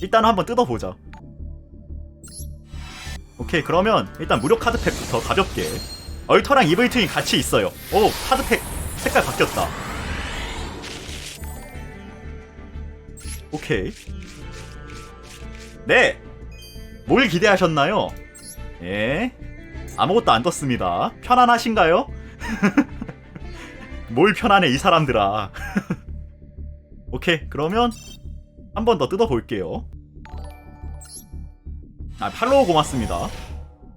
일단 한번 뜯어보자. 오케이 그러면 일단 무료 카드팩부터 가볍게 얼터랑 이블트윈 같이 있어요. 오 카드팩 색깔 바뀌었다. 오케이. 네. 뭘 기대하셨나요? 예. 아무것도 안 떴습니다. 편안하신가요? 뭘 편안해 이 사람들아. 오케이 그러면 한 번 더 뜯어볼게요. 아 팔로우 고맙습니다.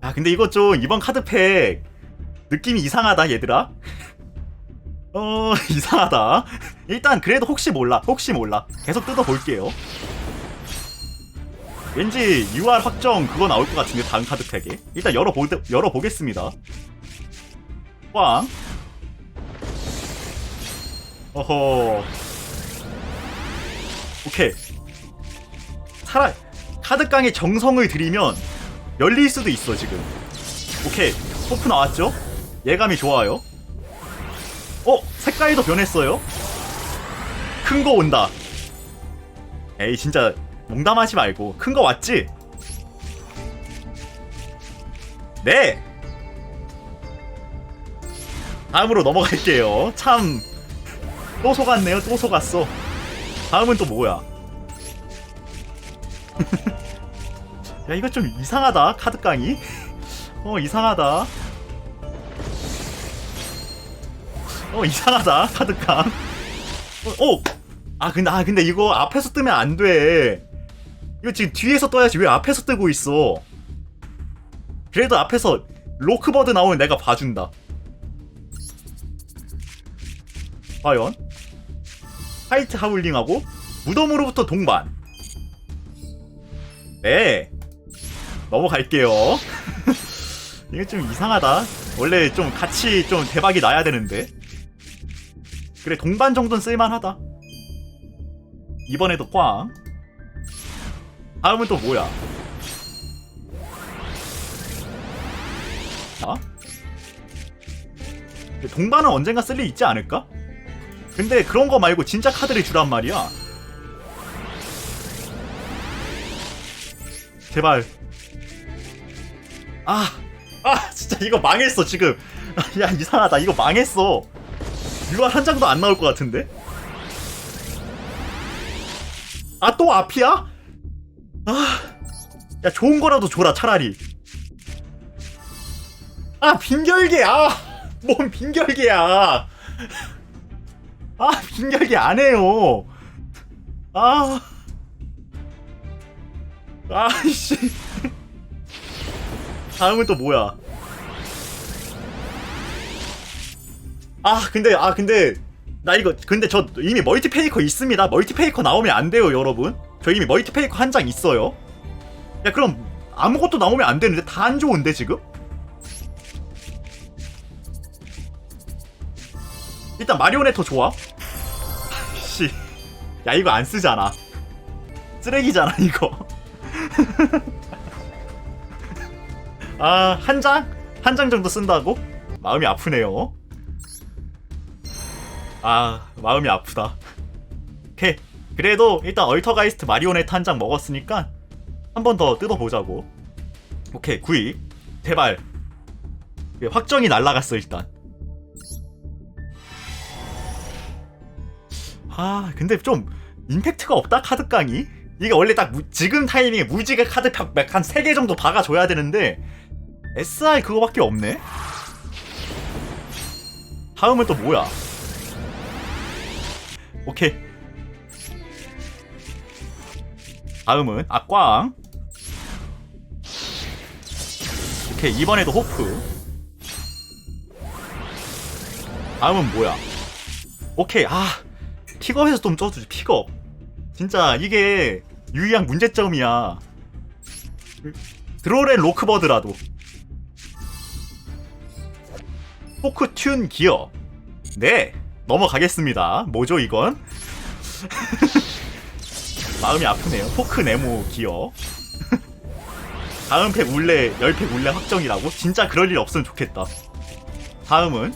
아 근데 이거 좀 이번 카드팩 느낌이 이상하다 얘들아. 어 이상하다. 일단 그래도 혹시 몰라 혹시 몰라 계속 뜯어볼게요. 왠지 UR 확정 그거 나올 것 같은데 다음 카드팩에 일단 열어보 열어보겠습니다. 꽝. 어허. 오케이. 살아 카드깡에 정성을 들이면 열릴 수도 있어 지금. 오케이. 호프 나왔죠? 예감이 좋아요. 어 색깔도 변했어요. 큰 거 온다. 에이 진짜 농담하지 말고 큰 거 왔지? 네. 다음으로 넘어갈게요. 참 또 속았네요. 또 속았어. 다음은 또 뭐야? 야 이거 좀 이상하다 카드깡이. 어 이상하다. 어 이상하다 카드깡. 어, 어. 아 근데 아 근데 이거 앞에서 뜨면 안 돼. 이거 지금 뒤에서 떠야지 왜 앞에서 뜨고 있어? 그래도 앞에서 로크버드 나오면 내가 봐준다. 과연? 화이트 하울링하고 무덤으로부터 동반. 네. 넘어갈게요. 이게 좀 이상하다. 원래 좀 같이 좀 대박이 나야 되는데. 그래 동반 정도는 쓸만하다. 이번에도 꽝. 다음은 또 뭐야? 아? 동반은 언젠가 쓸 일 있지 않을까? 근데 그런 거 말고 진짜 카드를 주란 말이야. 제발. 아, 아, 진짜 이거 망했어 지금. 야 이상하다. 이거 망했어. 유알 한 장도 안 나올 것 같은데? 아 또 앞이야? 아, 야 좋은 거라도 줘라 차라리. 아 빈결계 아, 뭔 빈결계야. 아 빈결계 안 해요. 아, 아이씨. 다음은 또 뭐야? 아 근데 아 근데 나 이거 근데 저 이미 멀티페이커 있습니다. 멀티페이커 나오면 안 돼요, 여러분. 저 이미 멀티페이커 한 장 있어요. 야 그럼 아무것도 나오면 안 되는데 다 안 좋은데 지금? 일단 마리오네터 좋아. 씨, 야 이거 안 쓰잖아. 쓰레기잖아 이거. 아 한 장? 한 장 정도 쓴다고? 마음이 아프네요. 아 마음이 아프다. 오케이. 그래도 일단 얼터가이스트 마리오네트 한 장 먹었으니까 한 번 더 뜯어보자고. 오케이 구입. 제발. 예, 확정이 날라갔어 일단. 아 근데 좀 임팩트가 없다 카드깡이? 이게 원래 딱 무- 지금 타이밍에 무지개 카드 한 3개 정도 박아줘야 되는데 SR 그거밖에 없네 다음은 또 뭐야 오케이. 다음은 악광. 오케이 이번에도 호프. 다음은 뭐야? 오케이 아 픽업해서 좀 써주지 픽업. 진짜 이게 유의한 문제점이야. 드로렌 로크버드라도. 포크 튠 기어. 네. 넘어가겠습니다. 뭐죠 이건? 마음이 아프네요. 포크 네모 기어. 다음 팩 울레 10팩 울레 확정이라고? 진짜 그럴 일 없으면 좋겠다. 다음은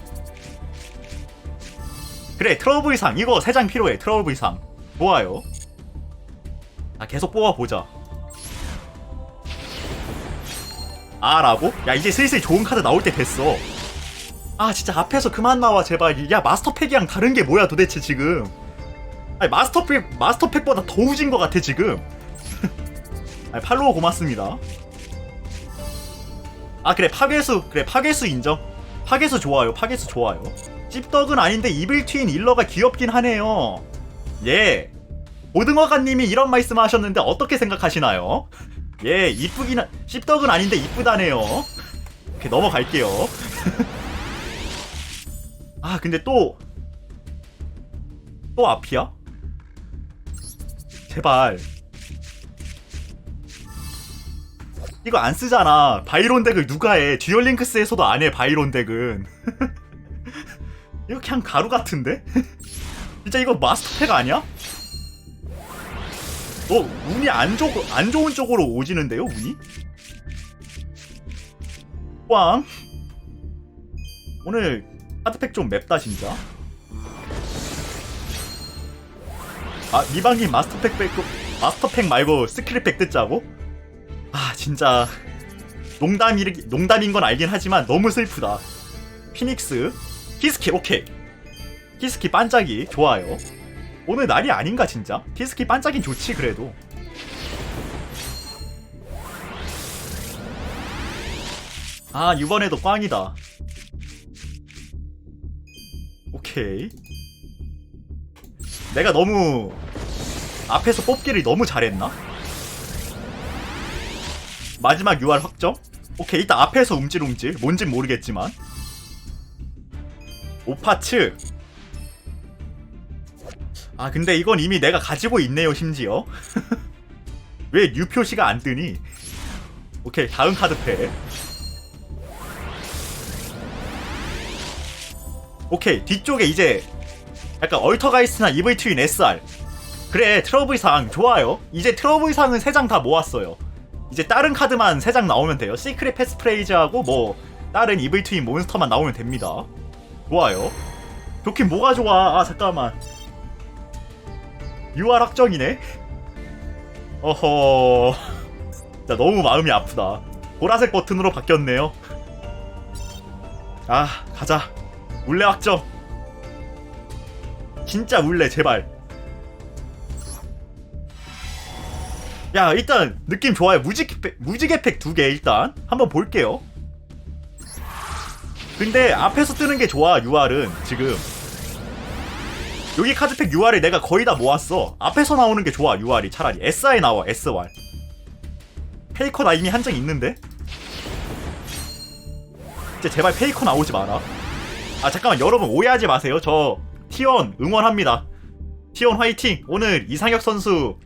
그래 트러블상 이거 3장 필요해 트러블상 좋아요 아 계속 뽑아보자 아라고? 야 이제 슬슬 좋은 카드 나올 때 됐어 아 진짜 앞에서 그만 나와 제발. 야 마스터팩이랑 다른 게 뭐야 도대체 지금? 아니 마스터팩 마스터팩보다 더 우진 것 같아 지금. 아니 팔로워 고맙습니다. 아 그래 파괴수 그래 파괴수 인정. 파괴수 좋아요 파괴수 좋아요. 찝떡은 아닌데 이블 트윈 일러가 귀엽긴 하네요. 예. 오등어가님이 이런 말씀 하셨는데 어떻게 생각하시나요? 예 이쁘긴 하... 씹떡은 아닌데 이쁘다네요. 이렇게 넘어갈게요 아 근데 또 또 앞이야? 제발 이거 안 쓰잖아 바이론 덱을 누가 해 듀얼링크스에서도 안 해 바이론 덱은 이거 그냥 가루 같은데? 진짜 이거 마스터팩 아니야? 너 운이 안, 좋, 안 좋은 쪽으로 오지는데요 운이? 꽝 오늘 카드팩 좀 맵다 진짜? 아 미방님 마스터팩 빼고 마스터팩 말고 스킬팩 뜯자고? 아 진짜. 농담이 농담인 건 알긴 하지만 너무 슬프다. 피닉스? 키스키 오케이. 키스키 반짝이 좋아요. 오늘 날이 아닌가 진짜? 키스키 반짝이 좋지 그래도. 아 이번에도 꽝이다 오케이. 내가 너무 앞에서 뽑기를 너무 잘했나? 마지막 UR 확정? 오케이 일단 앞에서 움찔움찔. 뭔진 모르겠지만. 오파츠. 아 근데 이건 이미 내가 가지고 있네요 심지어. 왜 뉴 표시가 안 뜨니? 오케이 다음 카드 패 오케이 뒤쪽에 이제 약간 얼터가이스트나 이블 트윈 SR 그래 트러블 상 좋아요. 이제 트러블 상은 3장 다 모았어요. 이제 다른 카드만 3장 나오면 돼요. 시크릿 패스프레이즈하고 뭐 다른 이블 트윈 몬스터만 나오면 됩니다. 좋아요. 좋긴 뭐가 좋아? 아 잠깐만. UR 확정이네? 어허. 진짜 너무 마음이 아프다. 보라색 버튼으로 바뀌었네요. 아 가자 울레 확정 진짜 울레 제발. 야 일단 느낌 좋아요. 무지개 팩 무지개 팩 두 개 일단 한번 볼게요. 근데 앞에서 뜨는 게 좋아 UR은 지금. 여기 카드팩 UR을 내가 거의 다 모았어. 앞에서 나오는 게 좋아 UR이. 차라리. SI 나와 SY 페이커 나 이미 한 장 있는데? 이제 제발 페이커 나오지 마라 아 잠깐만 여러분 오해하지 마세요. 저 T1 응원합니다. T1 화이팅! 오늘 이상혁 선수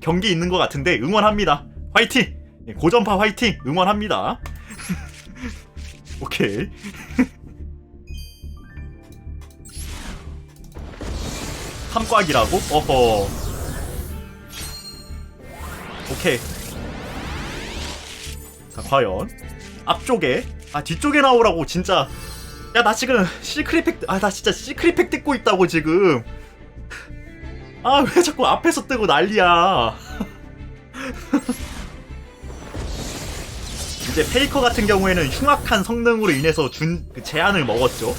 경기 있는 것 같은데 응원합니다. 화이팅! 예, 고전파 화이팅! 응원합니다. 오케이. 삼꽉이라고? 어허. 오케이. 자 과연 앞쪽에 아 뒤쪽에 나오라고 진짜 야 나 지금 시크릿 팩 아 나 진짜 시크릿 팩 뜯고 있다고 지금. 아 왜 자꾸 앞에서 뜨고 난리야. 이제 페이커 같은 경우에는 흉악한 성능으로 인해서 준 그 제한을 먹었죠.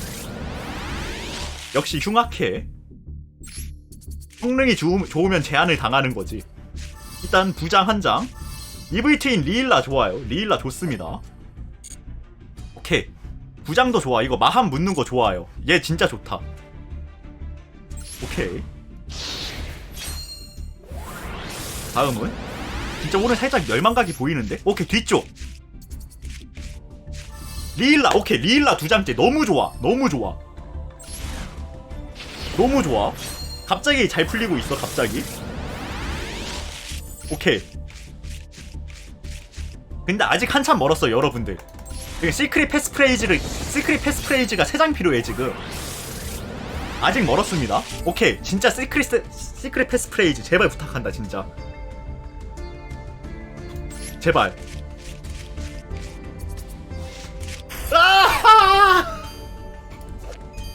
역시 흉악해. 성능이 좋, 좋으면 제한을 당하는 거지. 일단 부장 한장. EV트인 리일라 좋아요. 리일라 좋습니다 부장도 좋아. 이거 마함 묻는 거 좋아요. 얘 진짜 좋다. 오케이. 다음은? 진짜 오늘 살짝 멸망각이 보이는데? 오케이 뒤쪽. 리일라 오케이. 리일라 두 장째. 너무 좋아. 너무 좋아. 너무 좋아. 갑자기 잘 풀리고 있어 갑자기. 오케이. 근데 아직 한참 멀었어 여러분들 지금 시크릿 패스프레이즈를 시크릿 패스프레이즈가 3장 필요해 지금. 아직 멀었습니다. 오케이. 진짜 시크릿 세- 시크릿 패스프레이즈 제발 부탁한다 진짜. 제발. 아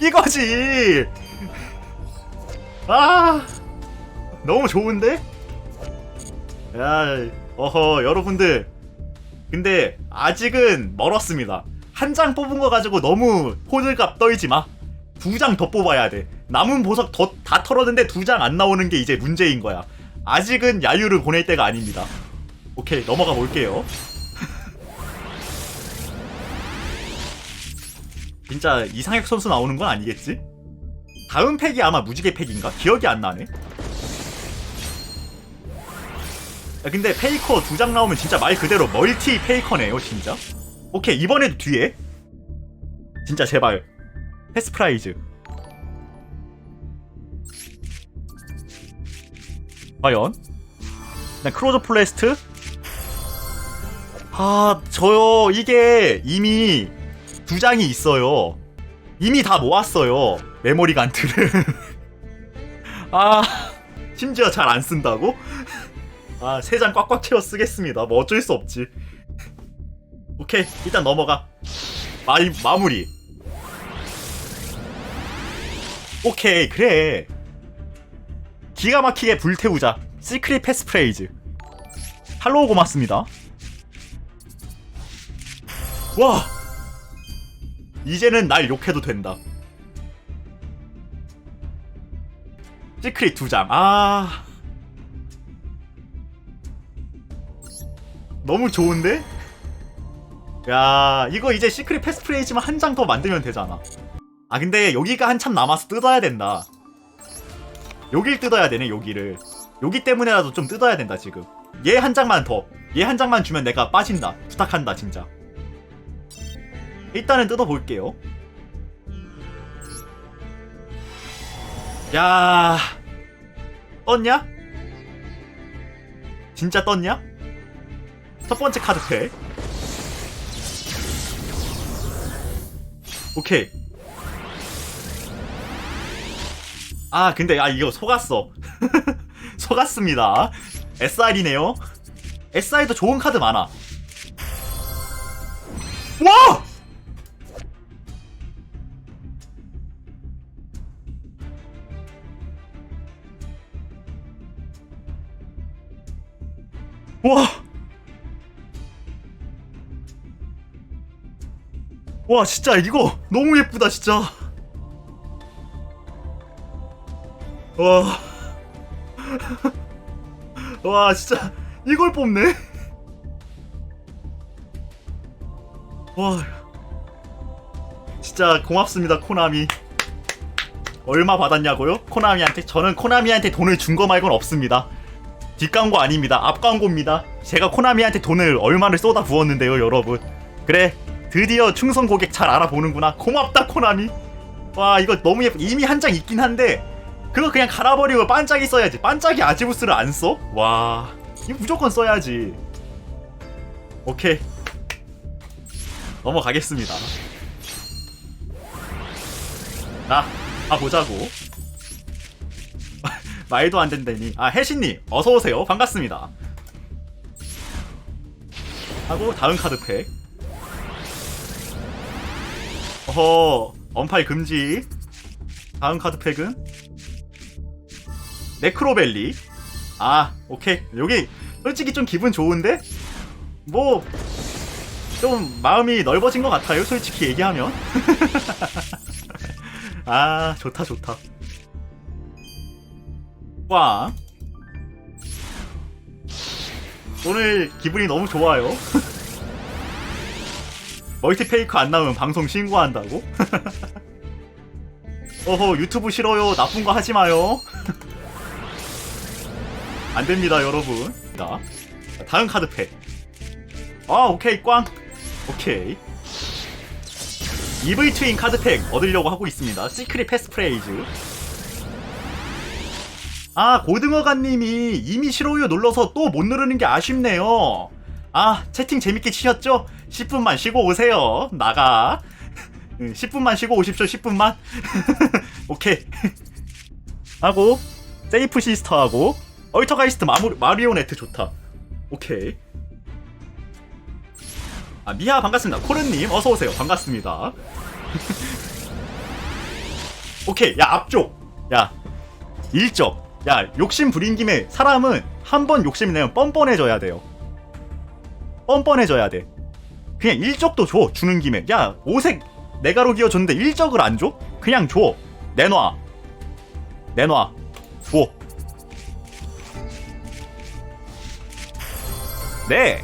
이거지! 아! 너무 좋은데? 야, 어허, 여러분들. 근데 아직은 멀었습니다. 한 장 뽑은 거 가지고 너무 호들갑 떨지 마. 두 장 더 뽑아야 돼. 남은 보석 더, 다 털었는데 두 장 안 나오는 게 이제 문제인 거야. 아직은 야유를 보낼 때가 아닙니다. 오케이, 넘어가 볼게요. 진짜 이상혁 선수 나오는 건 아니겠지? 다음 팩이 아마 무지개 팩인가? 기억이 안 나네. 야, 근데 페이커 두 장 나오면 진짜 말 그대로 멀티 페이커네요, 진짜. 오케이, 이번에도 뒤에. 진짜 제발. 패스 프라이즈. 과연? 난 크로저 플레스트? 아, 저요, 이게 이미 두 장이 있어요. 이미 다 모았어요. 메모리 간트를. 아, 심지어 잘 안 쓴다고? 아, 세 장 꽉꽉 채워 쓰겠습니다. 뭐 어쩔 수 없지. 오케이, 일단 넘어가. 마이, 마무리. 오케이, 그래. 기가 막히게 불태우자. 시크릿 패스프레이즈. 할로우 고맙습니다. 와! 이제는 날 욕해도 된다. 시크릿 두 장. 아. 너무 좋은데? 야, 이거 이제 시크릿 패스프레이즈만 한 장 더 만들면 되잖아. 아, 근데 여기가 한참 남아서 뜯어야 된다. 여길 뜯어야 되네, 여기를. 여기 때문에라도 좀 뜯어야 된다, 지금. 얘 한 장만 더. 얘 한 장만 주면 내가 빠진다. 부탁한다, 진짜. 일단은 뜯어볼게요. 야, 떴냐? 진짜 떴냐? 첫 번째 카드 팩. 오케이. 아, 근데, 아, 이거 속았어. 속았습니다. SR이네요. SR도 좋은 카드 많아. 와! 와! 와, 진짜 이거 너무 예쁘다, 진짜. 와. 와, 진짜 이걸 뽑네. 와. 진짜 고맙습니다, 코나미. 얼마 받았냐고요? 코나미한테? 저는 코나미한테 돈을 준 거 말고는 없습니다. 뒷광고 아닙니다. 앞광고입니다. 제가 코나미한테 돈을 얼마를 쏟아 부었는데요, 여러분. 그래, 드디어 충성 고객 잘 알아보는구나. 고맙다, 코나미. 와, 이거 너무 예뻐. 이미 한 장 있긴 한데, 그거 그냥 갈아버리고 반짝이 써야지. 반짝이 아지부스를 안 써? 와, 이거 무조건 써야지. 오케이. 넘어가겠습니다. 나, 아, 보자고. 말도 안 된다니. 아, 혜신님, 어서 오세요. 반갑습니다. 하고, 다음 카드 팩. 어허, 언팔 금지. 다음 카드 팩은? 네크로벨리. 아, 오케이. 여기, 솔직히 좀 기분 좋은데? 뭐, 좀 마음이 넓어진 것 같아요. 솔직히 얘기하면. 아, 좋다, 좋다. 와. 오늘 기분이 너무 좋아요. 멀티페이커 안 나오면 방송 신고한다고? 어허 유튜브 싫어요. 나쁜 거 하지 마요. 안 됩니다 여러분. 자 다음 카드 팩 아 오케이 꽝. 오케이. EV 트윈 카드 팩 얻으려고 하고 있습니다. 시크릿 패스프레이즈. 아 고등어가님이 이미 싫어요 눌러서 또 못 누르는 게 아쉽네요 아 채팅 재밌게 치셨죠? 10분만 쉬고 오세요. 나가. 응, 10분만 쉬고 오십시오 10분만. 오케이. 하고 세이프 시스터하고 얼터가이스트 마무, 마리오네트 좋다. 오케이. 아 미아 반갑습니다. 코르님 어서오세요. 반갑습니다. 오케이. 야 앞쪽. 야 1점. 야 욕심 부린 김에 사람은 한 번 욕심 내면 뻔뻔해져야 돼요 뻔뻔해져야 돼 그냥 일적도 줘 주는 김에 야 오색 내가로 기어줬는데 일적을 안 줘? 그냥 줘 내놔 내놔 줘 네.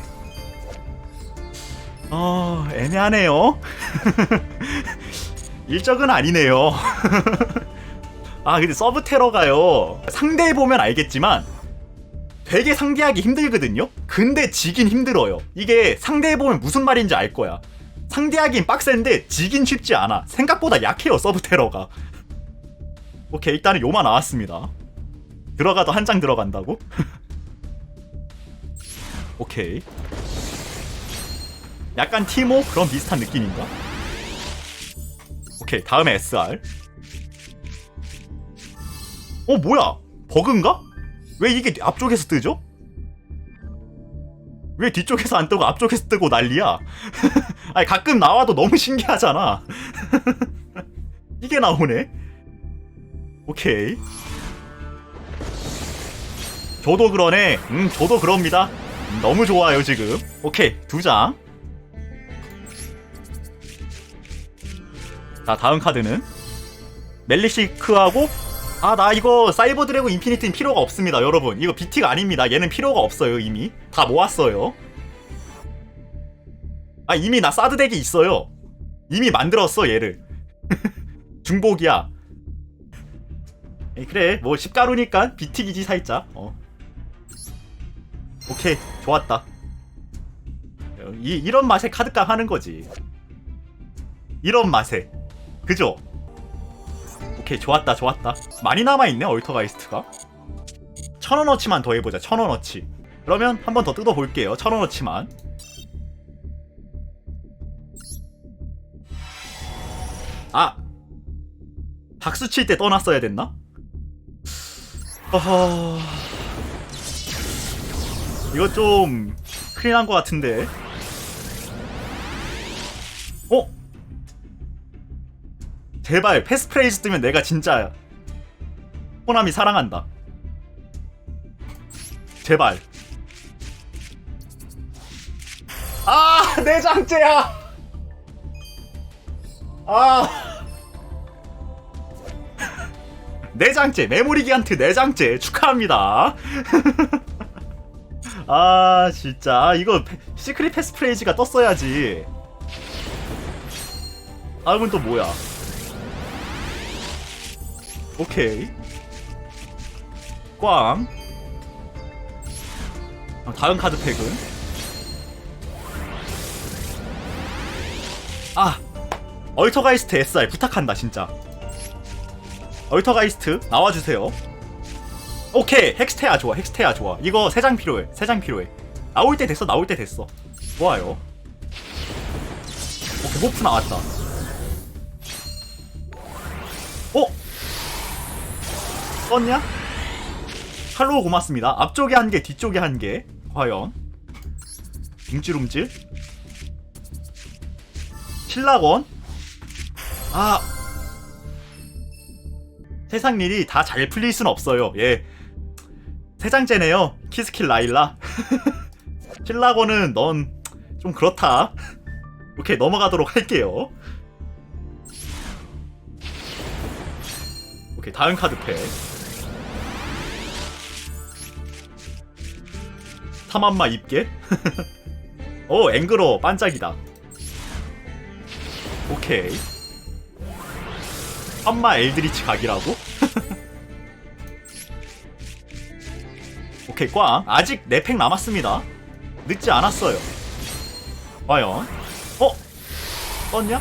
어, 애매하네요. 일적은 아니네요. 아, 근데 서브 테러가요. 상대해 보면 알겠지만 되게 상대하기 힘들거든요. 근데 지긴 힘들어요. 이게 상대해 보면 무슨 말인지 알 거야. 상대하긴 빡센데 지긴 쉽지 않아. 생각보다 약해요, 서브 테러가. 오케이, 일단은 요만 나왔습니다. 들어가도 한 장 들어간다고? 오케이. 약간 티모 그런 비슷한 느낌인가? 오케이 다음에 SR. 어 뭐야? 버그인가? 왜 이게 앞쪽에서 뜨죠? 왜 뒤쪽에서 안 뜨고 앞쪽에서 뜨고 난리야? 아니 가끔 나와도 너무 신기하잖아. 이게 나오네. 오케이. 저도 그러네. 음, 저도 그럽니다. 음, 너무 좋아요, 지금. 오케이, 두 장. 자, 다음 카드는 멜리시크하고 아, 나 이거 사이버 드래곤 인피니티는 필요가 없습니다, 여러분. 이거 BT가 아닙니다. 얘는 필요가 없어요, 이미. 다 모았어요. 아, 이미 나 사드 덱이 있어요. 이미 만들었어, 얘를. 중복이야. 그래, 뭐, 십가루니까 BT기지 살짝. 어. 오케이 좋았다 이, 이런 맛에 카드깡 하는 거지 이런 맛에 그죠? 오케이 좋았다 좋았다 많이 남아있네 얼터가이스트가 천원어치만 더 해보자 천원어치 그러면 한 번 더 뜯어볼게요 천원어치만 아 박수 칠 때 떠났어야 됐나? 어허... 이거 좀 큰일 난 것 같은데. 어? 제발 패스프레이즈 뜨면 내가 진짜 호남이 사랑한다. 제발. 아, 내장째야. 아. 내장째 메모리 기한트 내장째 축하합니다. 아 진짜 아, 이거 페- 시크릿 패스프레이즈가 떴어야지 아 이건 또 뭐야 오케이. 꽝. 아, 다음 카드 팩은? 아! 얼터가이스트 SR 부탁한다 진짜. 얼터가이스트 나와주세요. 오케이! 헥스테아 좋아 헥스테아 좋아. 이거 세장 필요해 세장 필요해. 나올 때 됐어 나올 때 됐어. 좋아요. 오케이 모프 나왔다. 어? 떴냐? 할로우 고맙습니다 앞쪽에 한 개 뒤쪽에 한 개 과연 움찔움찔 신라건 아 세상 일이 다 잘 풀릴 순 없어요 예 세 장째네요. 키스킬 라일라. 신라고는 넌좀 그렇다. 오케이 넘어가도록 할게요. 오케이 다음 카드 팩. 사만마 입게. 오 앵그러 반짝이다. 오케이. 한마 엘드리치 각이라고? 오케이 꽝 아직 4팩 남았습니다 늦지 않았어요 과연 어? 떴냐?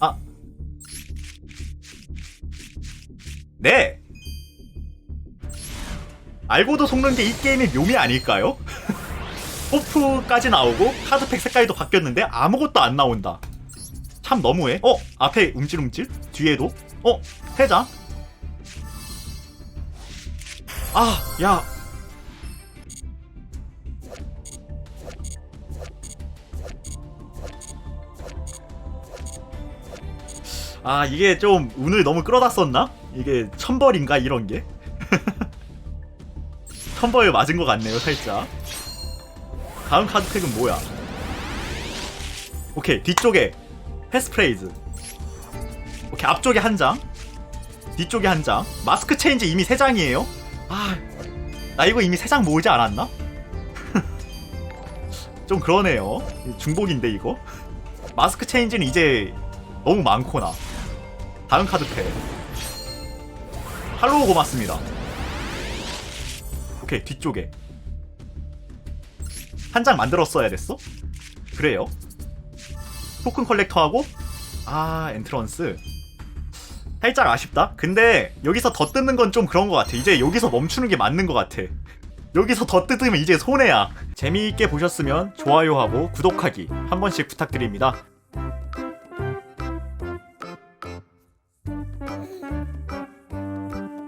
아 네! 알고도 속는 게 이 게임의 묘미 아닐까요? 호프까지 나오고 카드팩 색깔도 바뀌었는데 아무것도 안 나온다 참 너무해 어? 앞에 움찔움찔? 뒤에도? 어? 회장? 아, 야. 아, 이게 좀 운을 너무 끌어다 썼나? 이게 천벌인가 이런 게? 천벌 맞은 것 같네요 살짝. 다음 카드팩은 뭐야? 오케이 뒤쪽에 패스프레이즈. 오케이 앞쪽에 한장. 뒤쪽에 한장. 마스크 체인지 이미 3장이에요. 아나 이거 이미 3장 모으지 않았나? 좀 그러네요. 중복인데 이거? 마스크 체인지는 이제 너무 많구나. 다음 카드팩 할로우 고맙습니다 오케이 뒤쪽에. 한 장 만들었어야 됐어? 그래요? 토큰 컬렉터하고? 아 엔트런스. 살짝 아쉽다. 근데 여기서 더 뜯는 건 좀 그런 것 같아. 이제 여기서 멈추는 게 맞는 것 같아. 여기서 더 뜯으면 이제 손해야. 재미있게 보셨으면 좋아요하고 구독하기 한 번씩 부탁드립니다